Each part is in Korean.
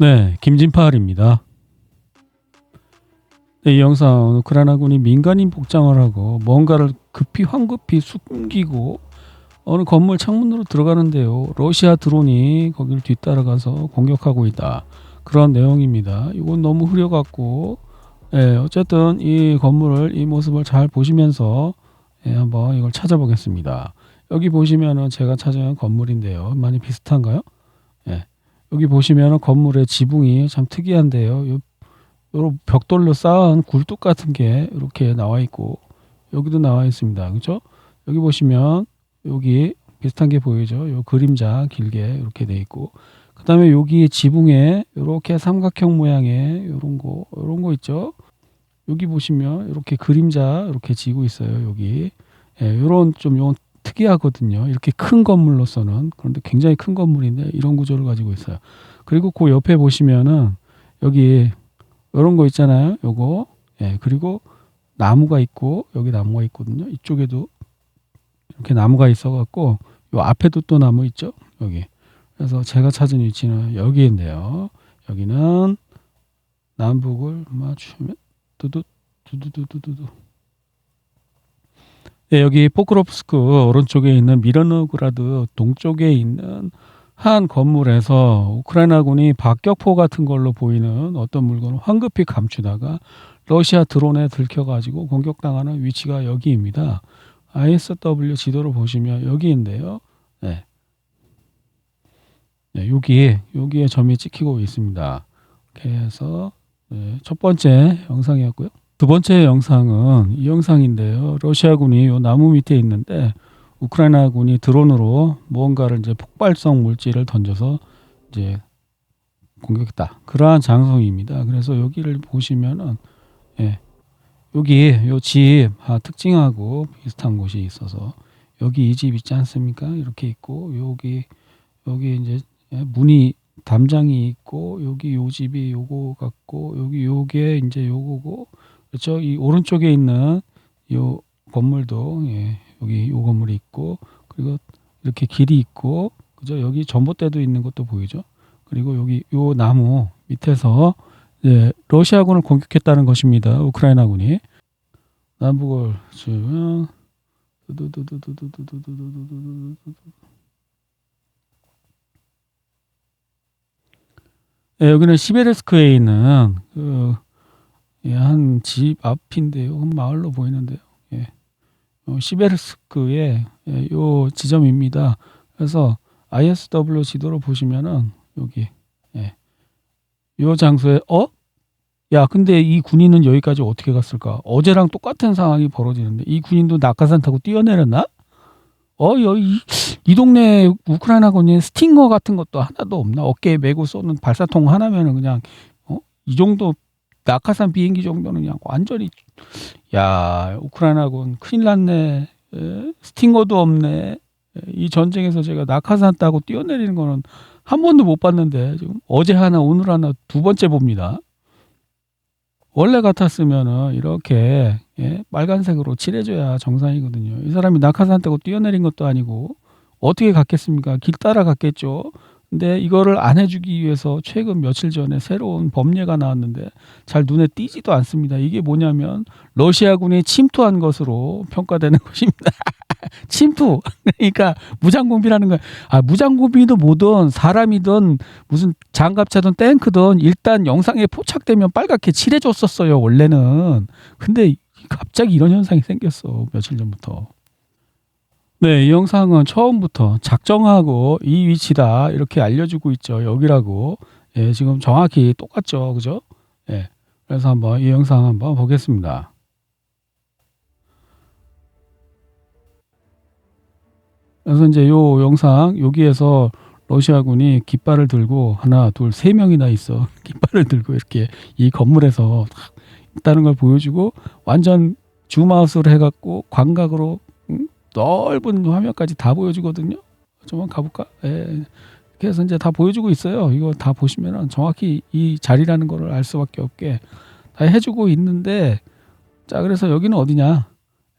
네, 김진팔입니다. 네, 이 영상 우크라이나군이 민간인 복장을 하고 뭔가를 급히 황급히 숨기고 어느 건물 창문으로 들어가는데요. 러시아 드론이 거기를 뒤따라가서 공격하고 있다. 그런 내용입니다. 이건 너무 흐려갖고 예, 어쨌든 이 건물을 이 모습을 잘 보시면서 예, 한번 이걸 찾아보겠습니다. 여기 보시면은 제가 찾은 건물인데요. 많이 비슷한가요? 예. 여기 보시면은 건물의 지붕이 참 특이한데요. 요, 요 벽돌로 쌓은 굴뚝 같은 게 이렇게 나와 있고 여기도 나와 있습니다. 그렇죠? 여기 보시면 여기 비슷한 게 보이죠? 요 그림자 길게 이렇게 돼 있고 그 다음에 여기 지붕에 이렇게 삼각형 모양의 요런 거 요런 거 있죠? 여기 보시면 이렇게 그림자 이렇게 지고 있어요. 여기 예, 요런 좀 요런 특이하거든요. 이렇게 큰 건물로서는 그런데 굉장히 큰 건물인데 이런 구조를 가지고 있어요. 그리고 그 옆에 보시면은 여기 이런 거 있잖아요. 요거 예 그리고 나무가 있고 여기 나무가 있거든요. 이쪽에도 이렇게 나무가 있어갖고 요 앞에도 또 나무 있죠. 여기 그래서 제가 찾은 위치는 여기인데요. 여기는 남북을 맞추면 두두 두두두두두 네, 여기 포크로프스크 오른쪽에 있는 미르노그라드 동쪽에 있는 한 건물에서 우크라이나군이 박격포 같은 걸로 보이는 어떤 물건을 황급히 감추다가 러시아 드론에 들켜가지고 공격당하는 위치가 여기입니다. ISW 지도를 보시면 여기인데요. 네. 네, 여기 여기에 점이 찍히고 있습니다. 이렇게 해서 네, 첫 번째 영상이었고요. 두 번째 영상은 이 영상인데요. 러시아군이 요 나무 밑에 있는데 우크라이나군이 드론으로 무언가를 이제 폭발성 물질을 던져서 이제 공격했다. 그러한 장소입니다. 그래서 여기를 보시면은 예. 여기 요집 아, 특징하고 비슷한 곳이 있어서 여기 이 집 있지 않습니까? 이렇게 있고 여기 여기 이제 예, 문이 담장이 있고 여기 요 집이 요거 같고 여기 요게 이제 요거고 그렇죠? 이 오른쪽에 있는 요 건물도 예, 여기 요 건물이 있고 그리고 이렇게 길이 있고 그죠? 여기 전봇대도 있는 것도 보이죠? 그리고 여기 요 나무 밑에서 예, 러시아군을 공격했다는 것입니다. 우크라이나군이 남북을 지금 예, 여기는 시베르스크에 있는 그 예, 한 집 앞인데요. 한 마을로 보이는데요. 예. 어, 시베르스크의 예, 요 지점입니다. 그래서 ISW 지도로 보시면은 여기 예. 요 장소에 어? 야, 근데 이 군인은 여기까지 어떻게 갔을까? 어제랑 똑같은 상황이 벌어지는데 이 군인도 낙하산 타고 뛰어내렸나? 어, 여기 이 동네 우크라이나군이 스팅거 같은 것도 하나도 없나? 어깨에 메고 쏘는 발사통 하나면은 그냥 어? 이 정도 낙하산 비행기 정도는 그냥 완전히 야 우크라이나군 큰일 났네. 에? 스팅어도 없네. 이 전쟁에서 제가 낙하산 따고 뛰어내리는 거는 한 번도 못 봤는데 지금 어제 하나 오늘 하나 두 번째 봅니다. 원래 같았으면은 이렇게 예? 빨간색으로 칠해줘야 정상이거든요. 이 사람이 낙하산 따고 뛰어내린 것도 아니고 어떻게 갔겠습니까? 길 따라 갔겠죠 근데 이거를 안 해주기 위해서 최근 며칠 전에 새로운 법례가 나왔는데 잘 눈에 띄지도 않습니다. 이게 뭐냐면 러시아군이 침투한 것으로 평가되는 것입니다. 침투. 그러니까 무장공비라는 거야. 아, 무장공비도 뭐든 사람이든 무슨 장갑차든 탱크든 일단 영상에 포착되면 빨갛게 칠해줬었어요. 원래는. 근데 갑자기 이런 현상이 생겼어. 며칠 전부터. 네, 이 영상은 처음부터 작정하고 이 위치다 이렇게 알려주고 있죠. 여기라고. 예, 지금 정확히 똑같죠. 그죠? 예. 그래서 한번 이 영상 한번 보겠습니다. 그래서 이제 요 영상 여기에서 러시아군이 깃발을 들고 하나, 둘, 세 명이나 있어. 깃발을 들고 이렇게 이 건물에서 있다는 걸 보여주고 완전 줌아웃을 해갖고 광각으로 넓은 화면까지 다 보여주거든요. 좀만 가볼까? 예. 그래서 이제 다 보여주고 있어요. 이거 다 보시면은 정확히 이 자리라는 거를 알 수밖에 없게 다 해주고 있는데 자 그래서 여기는 어디냐?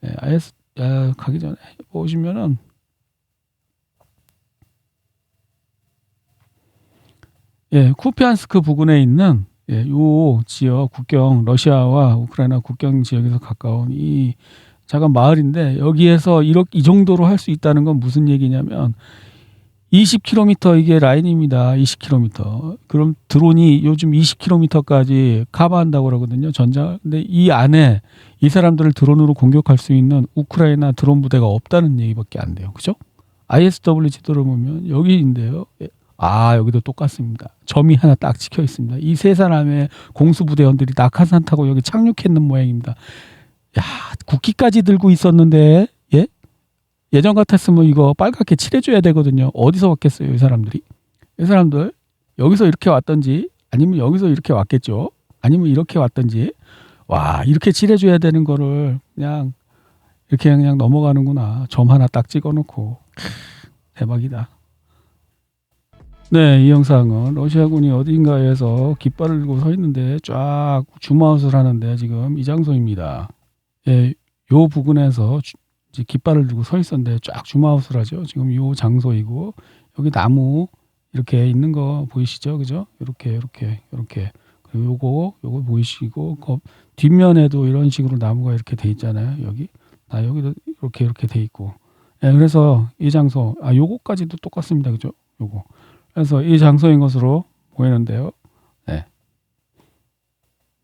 예, IS 야, 가기 전에 보시면은 예, 쿠피안스크 부근에 있는 예, 요 지역 국경 러시아와 우크라이나 국경 지역에서 가까운 이 작은 마을인데 여기에서 이렇게 이 정도로 할 수 있다는 건 무슨 얘기냐면 20km 이게 라인입니다. 20km. 그럼 드론이 요즘 20km까지 커버한다고 그러거든요. 전자. 근데 이 안에 이 사람들을 드론으로 공격할 수 있는 우크라이나 드론 부대가 없다는 얘기밖에 안 돼요. 그죠? ISW 지도를 보면 여기인데요. 예. 아, 여기도 똑같습니다. 점이 하나 딱 찍혀 있습니다. 이 세 사람의 공수부대원들이 낙하산 타고 여기 착륙했는 모양입니다. 야, 국기까지 들고 있었는데, 예? 예전 같았으면 이거 빨갛게 칠해줘야 되거든요. 어디서 왔겠어요, 이 사람들이? 이 사람들, 여기서 이렇게 왔던지, 아니면 여기서 이렇게 왔겠죠. 아니면 이렇게 왔던지, 와, 이렇게 칠해줘야 되는 거를 그냥, 이렇게 그냥 넘어가는구나. 점 하나 딱 찍어 놓고. 대박이다. 네, 이 영상은 러시아군이 어딘가에서 깃발을 들고 서 있는데 쫙 줌아웃을 하는데 지금 이 장소입니다. 예, 요 부근에서 주- 이제 깃발을 들고 서 있었는데 쫙 줌아웃을 하죠. 지금 요 장소이고 여기 나무 이렇게 있는 거 보이시죠? 그죠? 이렇게 이렇게 이렇게 그리고 요거 요거 보이시고 그 뒷면에도 이런 식으로 나무가 이렇게 돼 있잖아요. 여기 아 여기도 이렇게 이렇게 돼 있고 예, 그래서 이 장소 아 요거까지도 똑같습니다. 그죠? 요거 그래서 이 장소인 것으로 보이는데요. 네.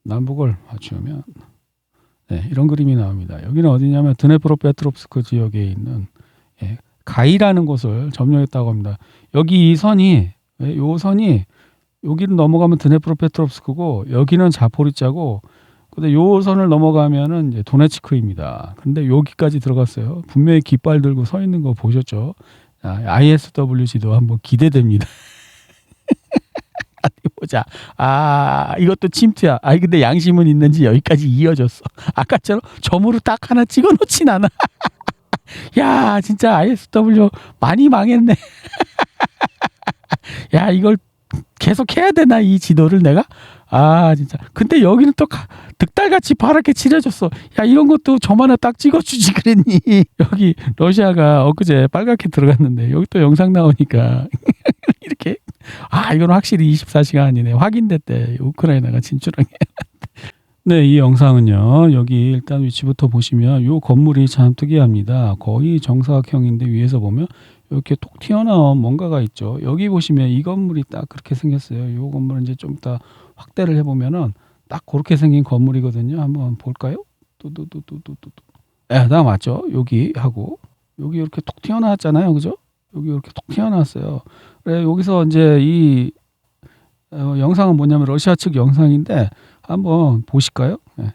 남북을 맞추면 네, 이런 그림이 나옵니다. 여기는 어디냐면 드네프로페트롭스크 지역에 있는 예, 가이라는 곳을 점령했다고 합니다. 여기 이 선이 예, 요 선이 여기를 넘어가면 드네프로페트롭스크고 여기는 자포리자고 근데 요 선을 넘어가면은 이제 도네츠크입니다. 근데 여기까지 들어갔어요. 분명히 깃발 들고 서 있는 거 보셨죠? 자, ISW 지도 한번 기대됩니다. 보자. 아, 이것도 침투야. 아니, 근데 양심은 있는지 여기까지 이어졌어. 아까처럼 점으로 딱 하나 찍어 놓진 않아. 야, 진짜 ISW 많이 망했네. 야, 이걸 계속 해야 되나, 이 지도를 내가? 아, 진짜. 근데 여기는 또 가- 득달같이 파랗게 칠해줬어. 야, 이런 것도 점 하나 딱 찍어주지 그랬니? 여기 러시아가 엊그제 빨갛게 들어갔는데, 여기 또 영상 나오니까. 이렇게. 아, 이건 확실히 24시간 아니네. 확인됐대. 우크라이나가 진출한 게. 네, 이 영상은요. 여기 일단 위치부터 보시면 요 건물이 참 특이합니다. 거의 정사각형인데 위에서 보면 이렇게 톡 튀어나온 뭔가가 있죠. 여기 보시면 이 건물이 딱 그렇게 생겼어요. 요 건물은 이제 좀 이따 확대를 해보면은 딱 그렇게 생긴 건물이거든요. 한번 볼까요? 또또또또또또. 예, 나 맞죠? 여기 하고 여기 이렇게 톡 튀어나왔잖아요, 그죠? 여기 이렇게 톡 튀어나왔어요. 그래 여기서 이제 이 어, 영상은 뭐냐면 러시아 측 영상인데 한번 보실까요? 예.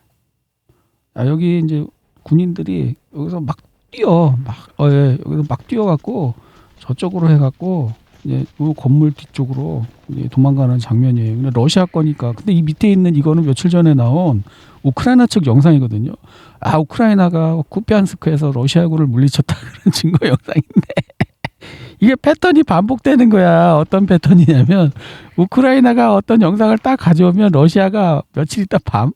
아, 여기 이제 군인들이 여기서 막 뛰어, 막 어, 예, 여기서 막 뛰어갖고 저쪽으로 해갖고 이제 요 건물 뒤쪽으로 이제 도망가는 장면이에요. 근데 러시아 거니까. 근데 이 밑에 있는 이거는 며칠 전에 나온 우크라이나 측 영상이거든요. 아 우크라이나가 쿠피안스크에서 러시아군을 물리쳤다 그런 증거 영상인데 이게 패턴이 반복되는 거야. 어떤 패턴이냐면 우크라이나가 어떤 영상을 딱 가져오면 러시아가 며칠 있다 밤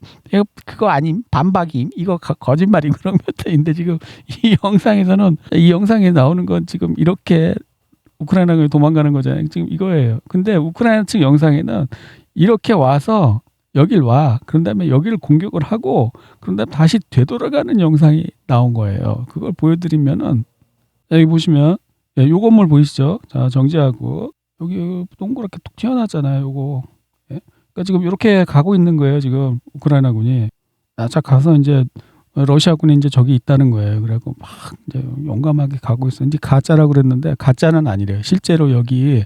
그거 아님 반박임 이거 거- 거짓말임 그런 패턴인데 지금 이 영상에서는 이 영상에 나오는 건 지금 이렇게 우크라이나가 도망가는 거잖아요. 지금 이거예요. 근데 우크라이나 측 영상에는 이렇게 와서 여길 와. 그런 다음에 여기를 공격을 하고 그런 다음에 다시 되돌아가는 영상이 나온 거예요. 그걸 보여드리면은 여기 보시면 예, 요 건물 보이시죠? 자 정지하고 여기 동그랗게 툭 튀어나왔잖아요. 요거. 예? 그러니까 지금 이렇게 가고 있는 거예요. 지금 우크라이나군이. 아자 가서 이제 러시아군이 이제 저기 있다는 거예요. 그래갖고 막 이제 용감하게 가고 있어. 이제 가짜라고 그랬는데 가짜는 아니래요. 실제로 여기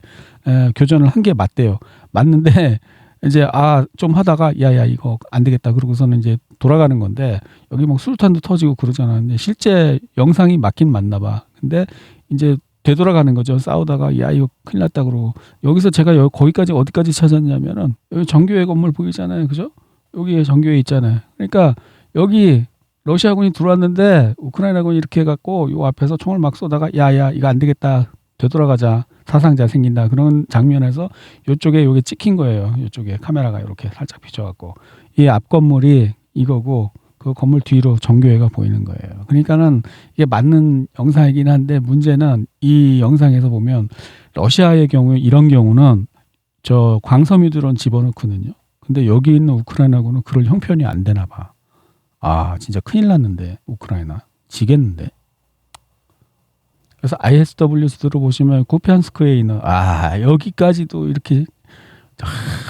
에, 교전을 한 게 맞대요. 맞는데 이제 아 좀 하다가 야야 이거 안 되겠다 그러고서는 이제 돌아가는 건데 여기 막 수류탄도 터지고 그러잖아. 근데 실제 영상이 맞긴 맞나 봐. 근데 이제 되돌아가는 거죠. 싸우다가 야 이거 큰일 났다 그러고 여기서 제가 여기 거기까지 어디까지 찾았냐면은 여기 정교회 건물 보이잖아요. 그죠? 여기에 정교회 있잖아요. 그러니까 여기 러시아군이 들어왔는데 우크라이나군이 이렇게 해갖고 요 앞에서 총을 막 쏘다가 야야 이거 안 되겠다 되돌아가자 사상자 생긴다 그런 장면에서 요쪽에 요게 찍힌 거예요 요쪽에 카메라가 이렇게 살짝 비춰갖고 이 앞 건물이 이거고 그 건물 뒤로 정교회가 보이는 거예요 그러니까는 이게 맞는 영상이긴 한데 문제는 이 영상에서 보면 러시아의 경우에 이런 경우는 저 광섬유 드론 집어넣거든요. 근데 여기 있는 우크라이나군은 그럴 형편이 안 되나 봐. 아, 진짜 큰일 났는데 우크라이나 지겠는데. 그래서 ISW에서 들어보시면 구피안스크에 있는 아 여기까지도 이렇게 아,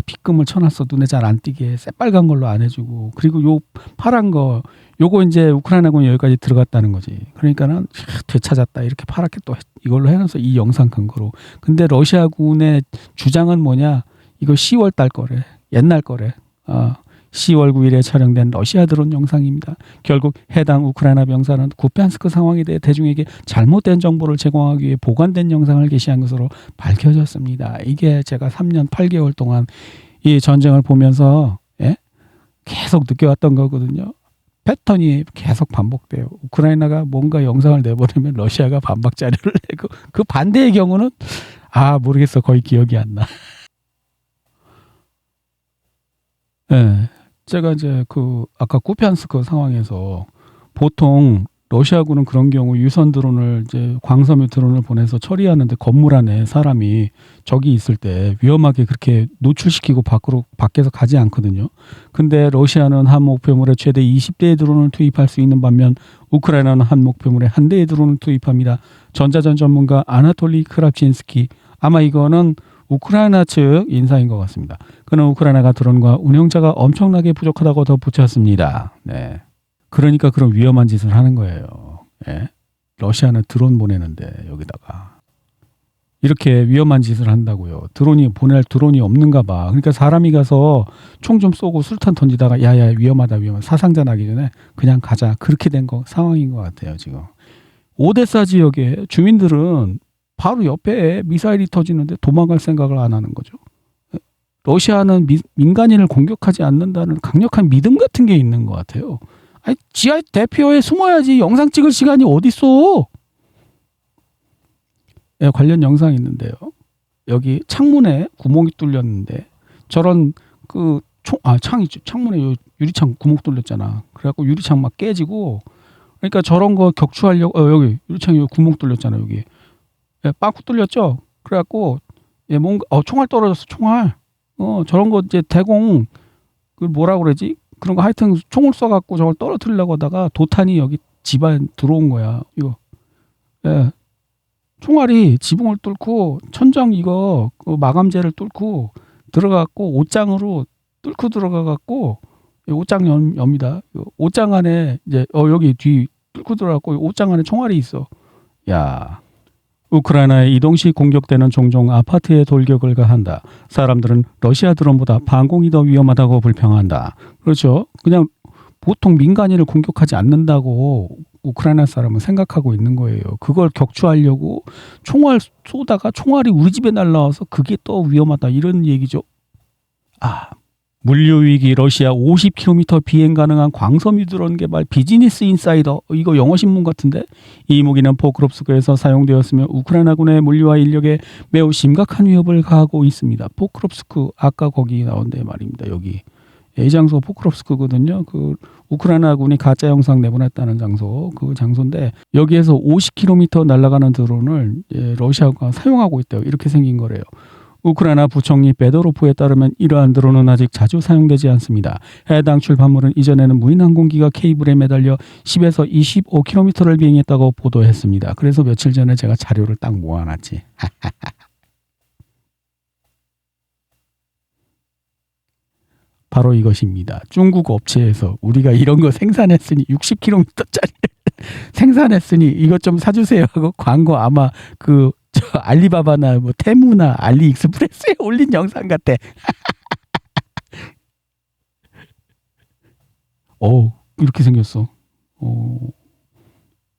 빗금을 쳐놨어. 눈에 잘 안 띄게. 새빨간 걸로 안 해주고. 그리고 요 파란 거 요거 이제 우크라이나군이 여기까지 들어갔다는 거지. 그러니까는 하, 되찾았다. 이렇게 파랗게 또 이걸로 해놔서 이 영상 근거로. 근데 러시아군의 주장은 뭐냐? 이거 10월 달 거래. 옛날 거래. 아 10월 9일에 촬영된 러시아 드론 영상입니다. 결국 해당 우크라이나 병사는 구피안스크 상황에 대해 대중에게 잘못된 정보를 제공하기 위해 보관된 영상을 게시한 것으로 밝혀졌습니다. 이게 제가 3년 8개월 동안 이 전쟁을 보면서 예? 계속 느껴왔던 거거든요. 패턴이 계속 반복돼요. 우크라이나가 뭔가 영상을 내보내면 러시아가 반박 자료를 내고 그 반대의 경우는 아 모르겠어 거의 기억이 안 나. 예. 제가 이제 그 아까 쿠피안스크 상황에서 보통 러시아군은 그런 경우 유선 드론을 이제 광섬유 드론을 보내서 처리하는데 건물 안에 사람이 적이 있을 때 위험하게 그렇게 노출시키고 밖으로 밖에서 가지 않거든요. 근데 러시아는 한 목표물에 최대 20대의 드론을 투입할 수 있는 반면 우크라이나는 한 목표물에 한 대의 드론을 투입합니다. 전자전 전문가 아나톨리 크랍친스키 아마 이거는 우크라이나 측 인사인 것 같습니다. 그는 우크라이나가 드론과 운영자가 엄청나게 부족하다고 덧붙였습니다. 네. 그러니까 그런 위험한 짓을 하는 거예요. 예. 러시아는 드론 보내는데 여기다가 이렇게 위험한 짓을 한다고요. 드론이 보낼 드론이 없는가 봐. 그러니까 사람이 가서 총 좀 쏘고 술탄 던지다가 야야 위험하다 위험하다 사상자 나기 전에 그냥 가자 그렇게 된 거 상황인 것 같아요 지금. 오데사 지역에 주민들은 바로 옆에 미사일이 터지는데 도망갈 생각을 안 하는 거죠. 러시아는 미, 민간인을 공격하지 않는다는 강력한 믿음 같은 게 있는 것 같아요. 아니, 지하 대표에 숨어야지 영상 찍을 시간이 어딨어? 예, 관련 영상이 있는데요. 여기 창문에 구멍이 뚫렸는데 저런 그 총, 아, 창이 창문에 요 유리창 구멍 뚫렸잖아. 그래갖고 유리창 막 깨지고 그러니까 저런 거 격추하려고 어, 여기 유리창에 요 구멍 뚫렸잖아 여기 예, 빵꾸 뚫렸죠. 그래갖고 예, 뭔가 어 총알 떨어졌어 총알. 어 저런 거 이제 대공 그 뭐라 그러지? 그런 거 하여튼 총을 쏴갖고 저걸 떨어뜨리려고 하다가 도탄이 여기 집안 들어온 거야. 이거. 예. 총알이 지붕을 뚫고 천정 이거 그 마감재를 뚫고 들어갔고 옷장으로 뚫고 들어가갖고 옷장 연, 엽니다. 옷장 안에 이제 어 여기 뒤 뚫고 들어갔고 옷장 안에 총알이 있어. 야. 우크라이나의 이동 시 공격대는 종종 아파트에 돌격을 가한다. 사람들은 러시아 드론보다 방공이 더 위험하다고 불평한다. 그렇죠. 그냥 보통 민간인을 공격하지 않는다고 우크라이나 사람은 생각하고 있는 거예요. 그걸 격추하려고 총알 쏘다가 총알이 우리 집에 날라와서 그게 더 위험하다 이런 얘기죠. 아, 물류 위기 러시아 50km 비행 가능한 광섬유 드론 개발 비즈니스 인사이더 이거 영어 신문 같은데 이 무기는 포크롭스크에서 사용되었으며 우크라이나군의 물류와 인력에 매우 심각한 위협을 가하고 있습니다. 포크롭스크 아까 거기 나온데 말입니다. 여기 이 장소 포크롭스크거든요. 그 우크라이나군이 가짜 영상 내보냈다는 장소 그 장소인데 여기에서 50km 날아가는 드론을 러시아가 사용하고 있대요. 이렇게 생긴 거래요. 우크라이나 부총리 베도로프에 따르면 이러한 드론은 아직 자주 사용되지 않습니다. 해당 출판물은 이전에는 무인 항공기가 케이블에 매달려 10에서 25km를 비행했다고 보도했습니다. 그래서 며칠 전에 제가 자료를 딱 모아놨지. 바로 이것입니다. 중국 업체에서 우리가 이런 거 생산했으니 60km짜리 생산했으니 이것 좀 사주세요 하고 광고 아마 그저 알리바바나 뭐 테무나 알리익스프레스에 올린 영상 같아. 어 이렇게 생겼어. 어.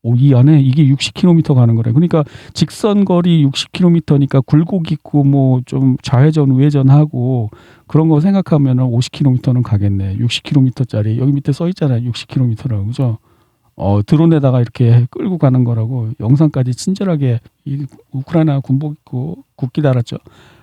오, 이 안에 이게 60km 가는 거래. 그러니까 직선 거리 60km니까 굴곡 있고 뭐 좀 좌회전 우회전 하고 그런 거 생각하면은 50km는 가겠네. 60km짜리 여기 밑에 써 있잖아요. 60km라고 그죠? 어, 드론에다가 이렇게 끌고 가는 거라고 영상까지 친절하게 이 우크라이나 군복 입고 국기 달았죠.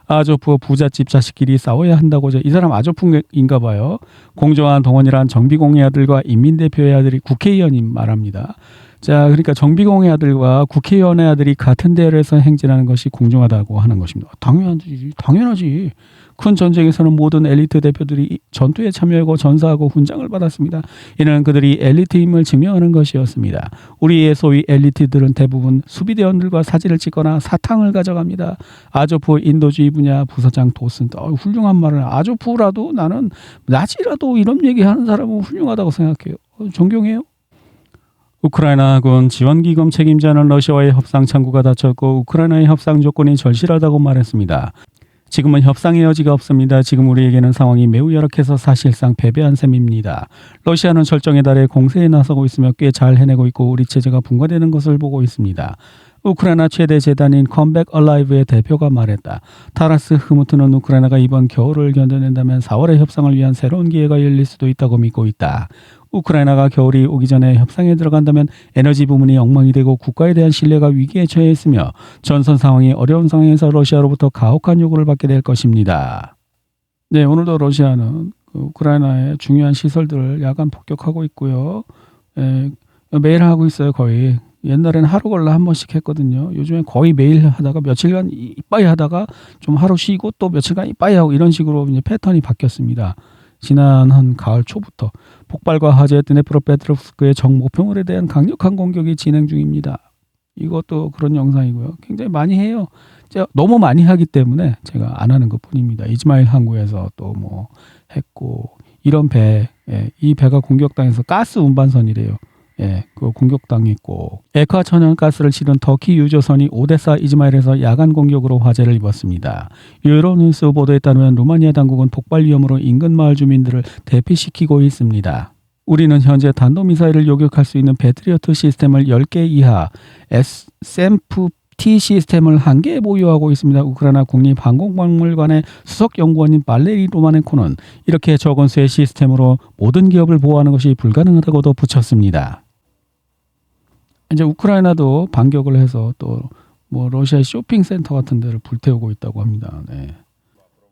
아조프 부잣집 자식끼리 싸워야 한다고 이 사람 아조프인가 봐요. 공정한 동원이란 정비공의 아들과 인민대표의 아들이 국회의원님 말합니다. 자, 그러니까 정비공의 아들과 국회의원의 아들이 같은 대열에서 행진하는 것이 공정하다고 하는 것입니다. 당연하지, 당연하지. 큰 전쟁에서는 모든 엘리트 대표들이 전투에 참여하고 전사하고 훈장을 받았습니다. 이는 그들이 엘리트임을 증명하는 것이었습니다. 우리의 소위 엘리트들은 대부분 수비대원들과 사진을 찍거나 사탕을 가져갑니다. 아조프 인도주의 분야 부사장 도슨 어, 훌륭한 말을 아조프라도 나는 나지라도 이런 얘기하는 사람은 훌륭하다고 생각해요. 어, 존경해요. 우크라이나군 지원기금 책임자는 러시아와의 협상 창구가 닫혔고 우크라이나의 협상 조건이 절실하다고 말했습니다. 지금은 협상의 여지가 없습니다. 지금 우리에게는 상황이 매우 열악해서 사실상 패배한 셈입니다. 러시아는 절정에 달해 공세에 나서고 있으며 꽤 잘 해내고 있고 우리 체제가 분화되는 것을 보고 있습니다. 우크라이나 최대 재단인 컴백 얼라이브의 대표가 말했다. 타라스 흐무트는 우크라이나가 이번 겨울을 견뎌낸다면 4월의 협상을 위한 새로운 기회가 열릴 수도 있다고 믿고 있다. 우크라이나가 겨울이 오기 전에 협상에 들어간다면 에너지 부문이 엉망이 되고 국가에 대한 신뢰가 위기에 처해 있으며 전선 상황이 어려운 상황에서 러시아로부터 가혹한 요구를 받게 될 것입니다. 네, 오늘도 러시아는 그 우크라이나의 중요한 시설들을 야간 폭격하고 있고요. 에, 매일 하고 있어요, 거의. 옛날에는 하루 걸러 한 번씩 했거든요. 요즘엔 거의 매일 하다가 며칠간 이빠이 하다가 좀 하루 쉬고 또 며칠간 이빠이 하고 이런 식으로 이제 패턴이 바뀌었습니다. 지난 한 가을 초부터 폭발과 화재 드네프로페트로프스크의 정 목표물에 대한 강력한 공격이 진행 중입니다. 이것도 그런 영상이고요. 굉장히 많이 해요. 제가 너무 많이 하기 때문에 제가 안 하는 것 뿐입니다. 이즈마일 항구에서 또 뭐 했고 이런 배, 예, 이 배가 공격당해서 가스 운반선이래요. 예, 그 공격당했고 에콰 천연가스를 실은 터키 유조선이 오데사 이즈마일에서 야간 공격으로 화재를 입었습니다. 유로뉴스 보도에 따르면 루마니아 당국은 폭발 위험으로 인근 마을 주민들을 대피시키고 있습니다. 우리는 현재 단도미사일을 요격할 수 있는 배트리어트 시스템을 10개 이하 SMT 시스템을 한 개 보유하고 있습니다. 우크라이나 국립항공박물관의 수석 연구원인 발레리 로마넨코는 이렇게 적은 수의 시스템으로 모든 기업을 보호하는 것이 불가능하다고 덧붙였습니다. 이제 우크라이나도 반격을 해서 또 뭐 러시아 쇼핑 센터 같은 데를 불태우고 있다고 합니다. 네.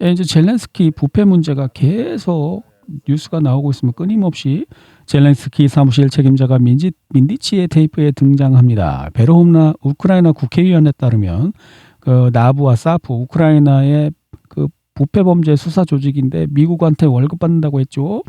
예, 이제 젤렌스키 부패 문제가 계속 뉴스가 나오고 있으면 끊임없이 젤렌스키 사무실 책임자가 민지, 민디치의 테이프에 등장합니다. 베로홈나 우크라이나 국회의원에 따르면 그 나부와 사프 우크라이나의 그 부패 범죄 수사 조직인데 미국한테 월급 받는다고 했죠.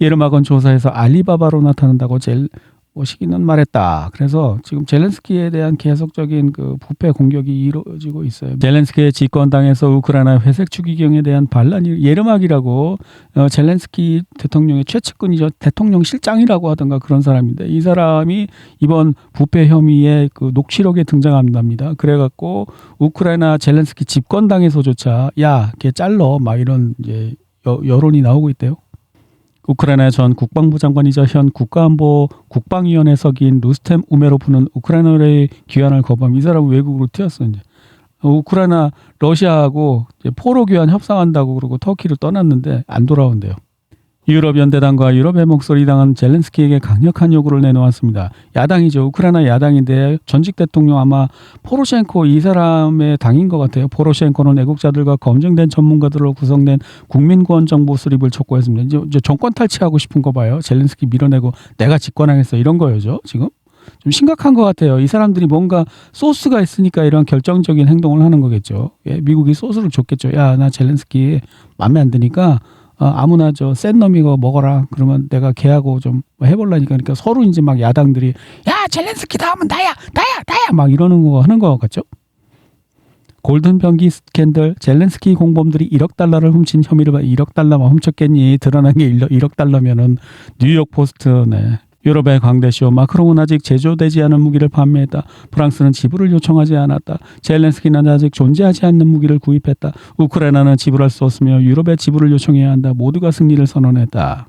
예르마건 조사에서 알리바바로 나타난다고 젤 오시기는 말했다. 그래서 지금 젤렌스키에 대한 계속적인 그 부패 공격이 이루어지고 있어요. 젤렌스키의 집권당에서 우크라이나 회색 추기경에 대한 반란이 예르막이라고 어, 젤렌스키 대통령의 최측근이죠. 대통령 실장이라고 하던가 그런 사람인데 이 사람이 이번 부패 혐의에 그 녹취록에 등장한답니다. 그래갖고 우크라이나 젤렌스키 집권당에서조차 야, 걔 잘러 막 이런 이제 여, 여론이 나오고 있대요. 우크라이나 전 국방부 장관이자 현 국가안보 국방위원회 석인 루스템 우메로프는 우크라이나의 귀환을 거부함. 이 사람은 외국으로 튀었어 이제. 우크라이나 러시아하고 포로 귀환 협상한다고 그러고 터키를 떠났는데 안 돌아온대요. 유럽 연대당과 유럽의 목소리 당은 젤렌스키에게 강력한 요구를 내놓았습니다. 야당이죠. 우크라이나 야당인데 전직 대통령 아마 포로셴코 이 사람의 당인 것 같아요. 포로셴코는 애국자들과 검증된 전문가들로 구성된 국민구원 정부 수립을 촉구했습니다. 이제, 이제 정권 탈취하고 싶은 거 봐요. 젤렌스키 밀어내고 내가 집권하겠어 이런 거예요. 지금 좀 심각한 것 같아요. 이 사람들이 뭔가 소스가 있으니까 이런 결정적인 행동을 하는 거겠죠. 예, 미국이 소스를 줬겠죠. 야, 나 젤렌스키 마음에 안 드니까 어, 아무나 저 센 놈이고 먹어라. 그러면 내가 걔하고 좀 해볼라니까. 그러니까 서로 이제 막 야당들이 야 젤렌스키 다음은 나야, 나야, 나야 막 이러는 거 하는 거 같죠? 골든 변기 스캔들 젤렌스키 공범들이 1억 달러를 훔친 혐의를 1억 달러만 훔쳤겠니? 드러난 게 1억 달러면은 뉴욕 포스트 네. 유럽의 광대쇼 마크롱은 아직 제조되지 않은 무기를 판매했다. 프랑스는 지불을 요청하지 않았다. 젤렌스키는 아직 존재하지 않는 무기를 구입했다. 우크라이나는 지불할 수 없으며 유럽에 지불을 요청해야 한다. 모두가 승리를 선언했다.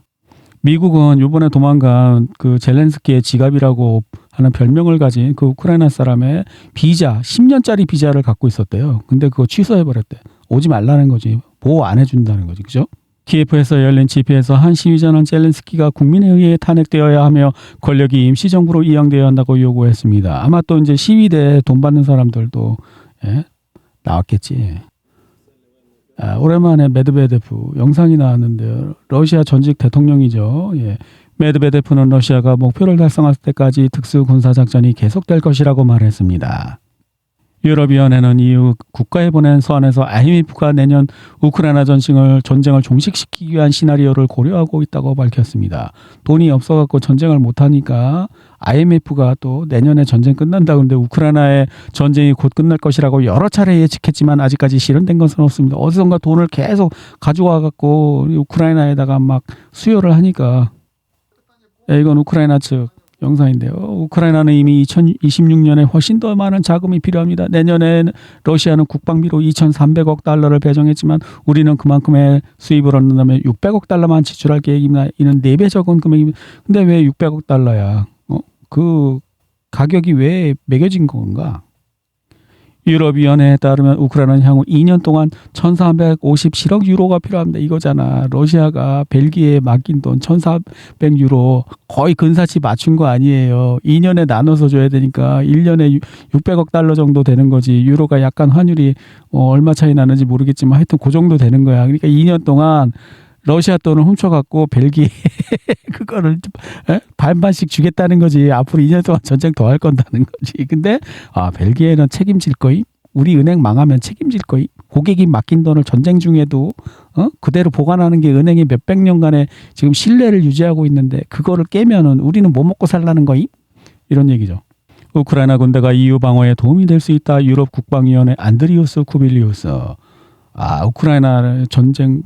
미국은 이번에 도망간 그 젤렌스키의 지갑이라고 하는 별명을 가진 그 우크라이나 사람의 비자, 10년짜리 비자를 갖고 있었대요. 근데 그거 취소해버렸대. 오지 말라는 거지. 보호 안 해준다는 거지. 그죠? 키예프에서 열린 집회에서 한 시위자는 젤렌스키가 국민에 의해 탄핵되어야 하며 권력이 임시정부로 이양되어야 한다고 요구했습니다. 아마 또 이제 시위대 돈 받는 사람들도 예? 나왔겠지. 아, 오랜만에 메드베데프 영상이 나왔는데요. 러시아 전직 대통령이죠. 예. 메드베데프는 러시아가 목표를 달성할 때까지 특수 군사 작전이 계속될 것이라고 말했습니다. 유럽위원회는 이후 국가에 보낸 서한에서 IMF가 내년 우크라이나 전쟁을 전쟁을 종식시키기 위한 시나리오를 고려하고 있다고 밝혔습니다. 돈이 없어갖고 전쟁을 못하니까 IMF가 또 내년에 전쟁 끝난다 그런데 우크라이나의 전쟁이 곧 끝날 것이라고 여러 차례 예측했지만 아직까지 실현된 것은 없습니다. 어디선가 돈을 계속 가져와갖고 우크라이나에다가 막 수요를 하니까 예, 이건 우크라이나 측 영상인데요. 우크라이나는 이미 2026년에 훨씬 더 많은 자금이 필요합니다. 내년에 러시아는 국방비로 2,300억 달러를 배정했지만 우리는 그만큼의 수입을 얻는다면 600억 달러만 지출할 계획입니다. 이는 4배 적은 금액입니다. 근데 왜 600억 달러야? 어? 그 가격이 왜 매겨진 건가? 유럽위원회에 따르면 우크라이나는 향후 2년 동안 1,457억 유로가 필요합니다. 이거잖아. 러시아가 벨기에에 맡긴 돈 1,400유로 거의 근사치 맞춘 거 아니에요. 2년에 나눠서 줘야 되니까 1년에 600억 달러 정도 되는 거지. 유로가 약간 환율이 어, 얼마 차이 나는지 모르겠지만 하여튼 그 정도 되는 거야. 그러니까 2년 동안 러시아 돈을 훔쳐갖고 벨기에 그거를 에? 반반씩 주겠다는 거지. 앞으로 2년 동안 전쟁 더 할 건다는 거지. 근데 아 벨기에는 책임질 거임. 우리 은행 망하면 책임질 거임. 고객이 맡긴 돈을 전쟁 중에도 어? 그대로 보관하는 게 은행이 몇백 년간의 지금 신뢰를 유지하고 있는데 그거를 깨면은 우리는 뭐 먹고 살라는 거임? 이런 얘기죠. 우크라이나 군대가 EU 방어에 도움이 될 수 있다. 유럽 국방위원회 안드리우스 쿠빌리우스. 아, 우크라이나 전쟁을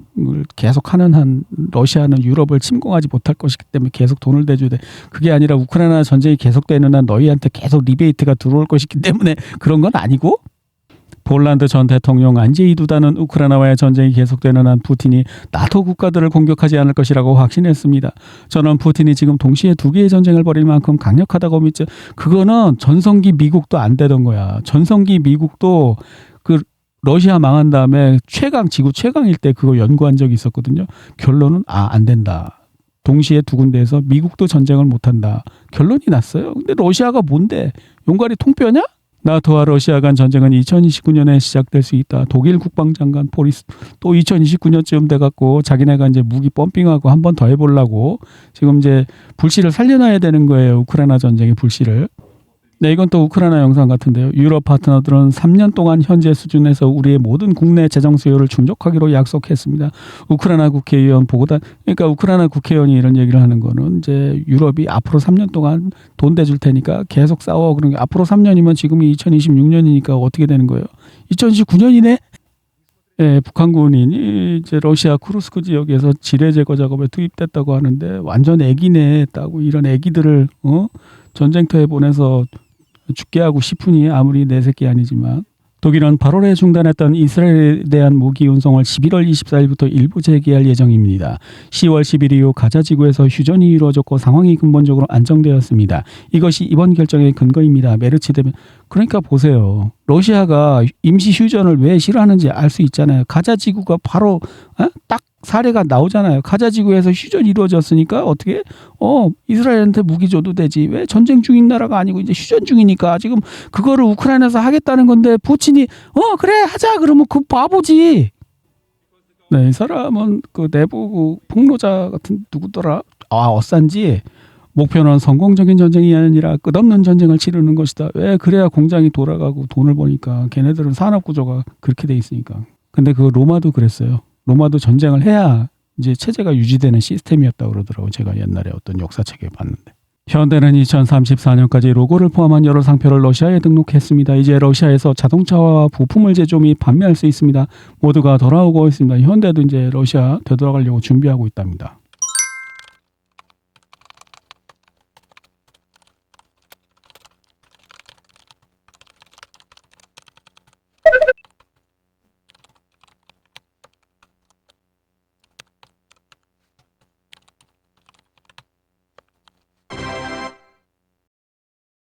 계속하는 한 러시아는 유럽을 침공하지 못할 것이기 때문에 계속 돈을 대줘야 돼. 그게 아니라 우크라이나 전쟁이 계속되는 한 너희한테 계속 리베이트가 들어올 것이기 때문에 그런 건 아니고 폴란드 전 대통령 안제이 두다는 우크라이나와의 전쟁이 계속되는 한 푸틴이 나토 국가들을 공격하지 않을 것이라고 확신했습니다. 저는 푸틴이 지금 동시에 두 개의 전쟁을 벌일 만큼 강력하다고 믿죠. 그거는 전성기 미국도 안 되던 거야. 전성기 미국도 그 러시아 망한 다음에 최강 지구 최강일 때 그거 연구한 적이 있었거든요. 결론은 아 안 된다. 동시에 두 군데에서 미국도 전쟁을 못 한다. 결론이 났어요. 근데 러시아가 뭔데? 용가리 통뼈냐? 나토와 러시아 간 전쟁은 2029년에 시작될 수 있다. 독일 국방장관 포리스 또 2029년쯤 돼갖고 자기네가 이제 무기 펌핑하고 한 번 더 해보려고 지금 이제 불씨를 살려놔야 되는 거예요. 우크라이나 전쟁의 불씨를. 네, 이건 또 우크라이나 영상 같은데요. 유럽 파트너들은 3년 동안 현재 수준에서 우리의 모든 국내 재정 수요를 충족하기로 약속했습니다. 우크라이나 국회의원 보고다 그러니까 우크라이나 국회의원이 이런 얘기를 하는 거는 이제 유럽이 앞으로 3년 동안 돈 대줄 테니까 계속 싸워 그런 게 앞으로 3년이면 지금이 2026년이니까 어떻게 되는 거예요? 2029년이네. 예, 북한군이 이제 러시아 쿠르스크 지역에서 지뢰 제거 작업에 투입됐다고 하는데 완전 애기네 했다고 이런 애기들을 어 전쟁터에 보내서 죽게 하고 싶으니 아무리 내 새끼 아니지만 독일은 8월에 중단했던 이스라엘에 대한 무기 운송을 11월 24일부터 일부 재개할 예정입니다. 10월 10일 이후 가자 지구에서 휴전이 이루어졌고 상황이 근본적으로 안정되었습니다. 이것이 이번 결정의 근거입니다. 메르치 대변 그러니까 보세요. 러시아가 임시 휴전을 왜 싫어하는지 알 수 있잖아요. 가자 지구가 바로 어? 딱 사례가 나오잖아요. 가자 지구에서 휴전이 이루어졌으니까 어떻게 어 이스라엘한테 무기 줘도 되지 왜 전쟁 중인 나라가 아니고 이제 휴전 중이니까 지금 그거를 우크라이나에서 하겠다는 건데 푸틴이 어 그래 하자 그러면 그 바보지. 네, 이 사람은 그 내부 그 폭로자 같은 누구더라? 아 어싼지 목표는 성공적인 전쟁이 아니라 끝없는 전쟁을 치르는 것이다. 왜 그래야 공장이 돌아가고 돈을 버니까 걔네들은 산업 구조가 그렇게 돼 있으니까. 근데 그 로마도 그랬어요. 로마도 전쟁을 해야 이제 체제가 유지되는 시스템이었다고 그러더라고 제가 옛날에 어떤 역사책에 봤는데. 현대는 2034년까지 로고를 포함한 여러 상표를 러시아에 등록했습니다. 이제 러시아에서 자동차와 부품을 제조 및 판매할 수 있습니다. 모두가 돌아오고 있습니다. 현대도 이제 러시아 되돌아가려고 준비하고 있답니다.